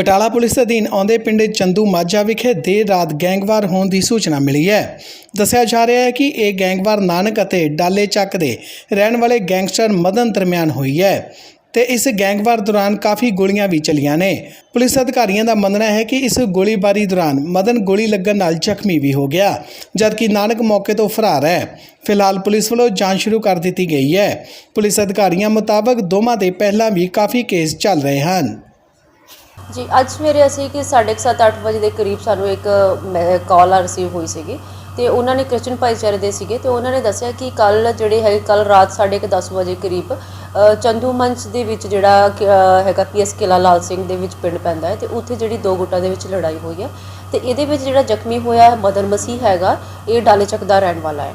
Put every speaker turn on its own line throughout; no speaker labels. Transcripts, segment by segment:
Batala police ਅਧੀਨ ਆਉਂਦੇ ਪਿੰਡ ਚੰਦੂ ਮਾਝਾ ਵਿਖੇ ਦੇਰ ਰਾਤ ਗੈਂਗਵਾਰ ਹੋਣ ਦੀ ਸੂਚਨਾ ਮਿਲੀ ਹੈ। ਦੱਸਿਆ ਜਾ ਰਿਹਾ ਹੈ ਕਿ ਇਹ ਗੈਂਗਵਾਰ ਨਾਨਕ ਅਤੇ ਡਾਲੇ ਚੱਕ ਦੇ ਰਹਿਣ ਵਾਲੇ ਗੈਂਗਸਟਰ ਮਦਨ ਦਰਮਿਆਨ ਹੋਈ ਹੈ ਤੇ ਇਸ ਗੈਂਗਵਾਰ ਦੌਰਾਨ ਕਾਫੀ ਗੋਲੀਆਂ ਵੀ ਚਲੀਆਂ ਨੇ। ਪੁਲਿਸ ਅਧਿਕਾਰੀਆਂ ਦਾ ਮੰਨਣਾ ਹੈ ਕਿ ਇਸ ਗੋਲੀਬਾਰੀ ਦੌਰਾਨ ਮਦਨ ਗੋਲੀ ਲੱਗਣ ਨਾਲ ਜ਼ਖਮੀ ਵੀ ਹੋ ਗਿਆ, ਜਦਕਿ ਨਾਨਕ ਮੌਕੇ ਤੋਂ ਫਰਾਰ ਹੈ। ਫਿਲਹਾਲ ਪੁਲਿਸ ਵੱਲੋਂ ਜਾਂਚ ਸ਼ੁਰੂ ਕਰ ਦਿੱਤੀ ਗਈ ਹੈ। ਪੁਲਿਸ ਅਧਿਕਾਰੀਆਂ ਮੁਤਾਬਕ ਦੋਵਾਂ ਦੇ ਪਹਿਲਾਂ ਵੀ ਕਾਫੀ ਕੇਸ ਚੱਲ ਰਹੇ ਹਨ।
ਜੀ ਅੱਜ ਸਵੇਰੇ ਅਸੀਂ ਕਿ 7:30 ਅੱਠ ਵਜੇ ਦੇ ਕਰੀਬ ਸਾਨੂੰ ਇੱਕ ਕਾਲ ਆ ਰਿਸੀਵ ਹੋਈ ਸੀਗੀ ਤੇ ਉਹਨਾਂ ਨੇ ਕ੍ਰਿਸਚਨ ਭਾਈਚਾਰੇ ਦੇ ਸੀਗੇ ਤੇ ਉਹਨਾਂ ਨੇ ਦੱਸਿਆ ਕਿ ਕੱਲ ਜਿਹੜੇ ਹੈ ਕੱਲ ਰਾਤ 10:30 ਵਜੇ ਕਰੀਬ ਅ, ਚੰਦੂ ਮੰਚ ਦੇ ਵਿੱਚ ਜਿਹੜਾ ਕਿ, ਅ, ਹੈਗਾ ਪੀਐਸ ਕਿਲਾ ਲਾਲ ਸਿੰਘ ਦੇ ਵਿੱਚ ਪਿੰਡ ਪੈਂਦਾ ਹੈ ਤੇ ਉੱਥੇ ਜਿਹੜੀ ਦੋ ਗੁੱਟਾਂ ਦੇ ਵਿੱਚ ਲੜਾਈ ਹੋਈ ਹੈ ਤੇ ਇਹਦੇ ਵਿੱਚ ਜਿਹੜਾ ਜ਼ਖਮੀ ਹੋਇਆ ਮਦਨ ਮਸੀਹ ਹੈਗਾ ਇਹ ਡਾਲੇ ਚੱਕ ਦਾ ਰਹਿਣ ਵਾਲਾ ਹੈ।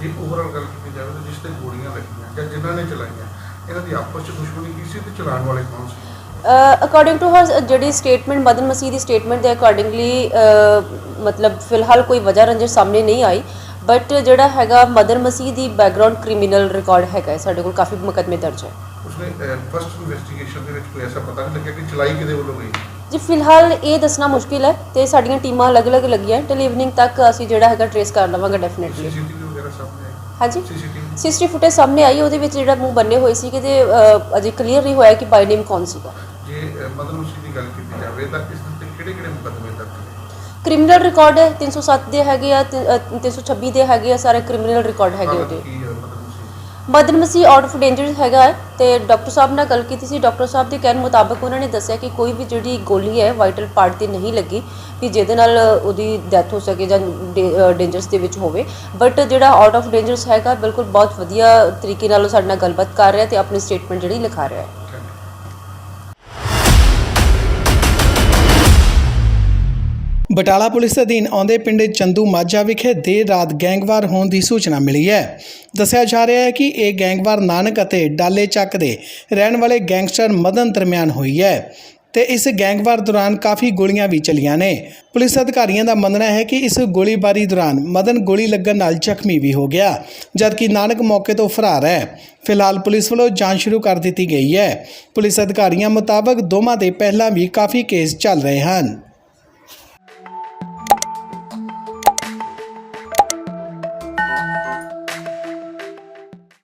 ਜੇ ਓਵਰਆਲ ਗੱਲ ਕੀਤੀ ਜਾਵੇ ਤਾਂ ਜਿਸ ਤੇ ਗੋਲੀਆਂ ਲੱਗੀਆਂ ਜਾਂ ਜਿਨ੍ਹਾਂ ਨੇ ਚਲਾਈਆਂ ਇਹਨਾਂ ਦੀ ਆਪਸ ਵਿੱਚ ਦੁਸ਼ਮਣੀ ਕੀ ਸੀ ਤੇ ਚਲਾਉਣ ਵਾਲੇ ਕੌਣ ਸੀ?
ਅਕੋਰਡਿੰਗ ਟੂ ਹਰ ਜਿਹੜੀ ਸਟੇਟਮੈਂਟ ਮਦਨ ਮਸੀਹ ਦੀ ਸਟੇਟਮੈਂਟ ਦੇ ਅਕੋਰਡਿੰਗਲੀ ਮਤਲਬ ਫਿਲਹਾਲ ਕੋਈ ਵਜ੍ਹਾ ਰੰਜਿਸ਼ ਸਾਹਮਣੇ ਨਹੀਂ ਆਈ ਬਟ ਜਿਹੜਾ ਹੈਗਾ ਮਦਨ ਮਸੀਹ ਦੀ ਬੈਕਗ੍ਰਾਉਂਡ ਕ੍ਰਿਮੀਨਲ ਰਿਕਾਰਡ ਹੈਗਾ ਸਾਡੇ ਕੋਲ ਕਾਫੀ ਮੁਕੱਦਮੇ ਦਰਜ ਹੈ।
ਉਸਨੇ ਫਸਟ ਇਨਵੈਸਟੀਗੇਸ਼ਨ ਦੇ ਵਿੱਚ ਕੋਈ ਐਸਾ ਪਤਾ ਨਹੀਂ ਲੱਗਿਆ ਕਿ ਚਲਾਈ ਕਿਹਦੇ ਵੱਲੋਂ ਗਈ?
ਜੀ ਫਿਲਹਾਲ ਇਹ ਦੱਸਣਾ ਮੁਸ਼ਕਿਲ ਹੈ ਤੇ ਸਾਡੀਆਂ ਟੀਮਾਂ ਅਲੱਗ-ਅਲੱਗ ਲੱਗੀਆਂ ਟਿਲ ਇਵਨਿੰਗ ਤੱਕ ਅਸੀਂ ਜਿਹੜਾ ਹੈਗਾ ਟ੍ਰੇਸ ਕਰ ਲਵਾਂਗੇ ਡੈਫੀਨਿਟਲੀ
ਸੀਸੀਟੀਵੀ ਵਗੈਰਾ ਸਾਹਮਣੇ ਆਈ।
ਹਾਂਜੀ।
ਸੀਸੀਟੀਵੀ
ਸੀਸੀਟੀ ਫੁਟੇਜ ਸਾਹਮਣੇ ਆਈ ਉਹਦੇ ਵਿੱਚ ਜਿਹੜਾ ਮੂੰਹ ਬੰਨੇ ਹੋਏ ਸੀ ਕਿ ਤੇ ਅ, ਅਜੇ ਕਲੀਅਰ ਨਹੀਂ ਹੋਇਆ ਕਿ ਬਾਈ ਨੇਮ ਕੌਣ ਸੀਗਾ।
ਜੇ ਅਹ, ਮਦਨ ਉਸੀ ਦੀ ਗੱਲ ਕੀਤੀ ਜਾਵੇ ਤਾਂ ਇਸ ਦੇ ਕਿਹੜੇ ਕਿਹੜੇ ਮੁਕੱਦਮੇ ਦਰਜ ਨੇ?
ਕ੍ਰਿਮੀਨਲ ਰਿਕਾਰਡ ਹੈ 307 ਦੇ ਹੈਗੇ ਆ ਤੇ, ਅ, 326 ਦੇ ਹੈਗੇ ਆ ਸਾਰੇ ਕ੍ਰਿਮੀਨਲ ਰਿਕਾਰਡ ਹੈਗੇ
ਹਾਲਤ
ਉਹਦੇ।
ਕੀ
Madan Masih out of danger ਹੈਗਾ ਹੈ ਤੇ ਡਾਕਟਰ ਸਾਹਿਬ ਨਾਲ ਗੱਲ ਕੀਤੀ ਸੀ। ਡਾਕਟਰ ਸਾਹਿਬ ਦੇ ਕਹਿਣ ਮੁਤਾਬਕ ਉਹਨਾਂ ਨੇ ਦੱਸਿਆ ਕਿ ਕੋਈ ਵੀ ਜਿਹੜੀ ਗੋਲੀ ਹੈ ਵਾਈਟਲ ਪਾਰਟ ਤੇ ਨਹੀਂ ਲੱਗੀ ਕਿ ਜਿਹਦੇ ਨਾਲ ਉਹਦੀ ਡੈਥ ਹੋ ਸਕੇ ਜਾਂ ਡੇਂਜਰਸ ਦੇ ਵਿੱਚ ਹੋਵੇ। ਬਟ ਜਿਹੜਾ ਆਊਟ ਆਫ ਡੇਂਜਰਸ ਹੈਗਾ, ਬਿਲਕੁਲ ਬਹੁਤ ਵਧੀਆ ਤਰੀਕੇ ਨਾਲ ਉਹ ਸਾਡੇ ਨਾਲ ਗੱਲਬਾਤ ਕਰ ਰਿਹਾ ਤੇ ਆਪਣੀ ਸਟੇਟਮੈਂਟ ਜਿਹੜੀ ਲਿਖਾ ਰਿਹਾ ਹੈ।
ਬਟਾਲਾ ਪੁਲਿਸ ਅਧੀਨ ਆਉਂਦੇ ਪਿੰਡ ਚੰਦੂ ਮਾਝਾ ਵਿਖੇ ਦੇਰ ਰਾਤ ਗੈਂਗਵਾਰ ਹੋਣ ਦੀ ਸੂਚਨਾ ਮਿਲੀ ਹੈ। ਦੱਸਿਆ ਜਾ ਰਿਹਾ ਹੈ ਕਿ ਇਹ ਗੈਂਗਵਾਰ ਨਾਨਕ ਅਤੇ ਡਾਲੇ ਚੱਕ ਦੇ ਰਹਿਣ ਵਾਲੇ ਗੈਂਗਸਟਰ ਮਦਨ ਦਰਮਿਆਨ ਹੋਈ ਹੈ ਤੇ ਇਸ ਗੈਂਗਵਾਰ ਦੌਰਾਨ ਕਾਫੀ ਗੋਲੀਆਂ ਵੀ ਚਲੀਆਂ ਨੇ। ਪੁਲਿਸ ਅਧਿਕਾਰੀਆਂ ਦਾ ਮੰਨਣਾ ਹੈ ਕਿ ਇਸ ਗੋਲੀਬਾਰੀ ਦੌਰਾਨ ਮਦਨ ਗੋਲੀ ਲੱਗਣ ਨਾਲ ਜ਼ਖਮੀ ਵੀ ਹੋ ਗਿਆ, ਜਦਕਿ ਨਾਨਕ ਮੌਕੇ ਤੋਂ ਫਰਾਰ ਹੈ। ਫਿਲਹਾਲ ਪੁਲਿਸ ਵੱਲੋਂ ਜਾਂਚ ਸ਼ੁਰੂ ਕਰ ਦਿੱਤੀ ਗਈ ਹੈ। ਪੁਲਿਸ ਅਧਿਕਾਰੀਆਂ ਮੁਤਾਬਕ ਦੋਵਾਂ ਦੇ ਪਹਿਲਾਂ ਵੀ ਕਾਫੀ ਕੇਸ ਚੱਲ ਰਹੇ ਹਨ।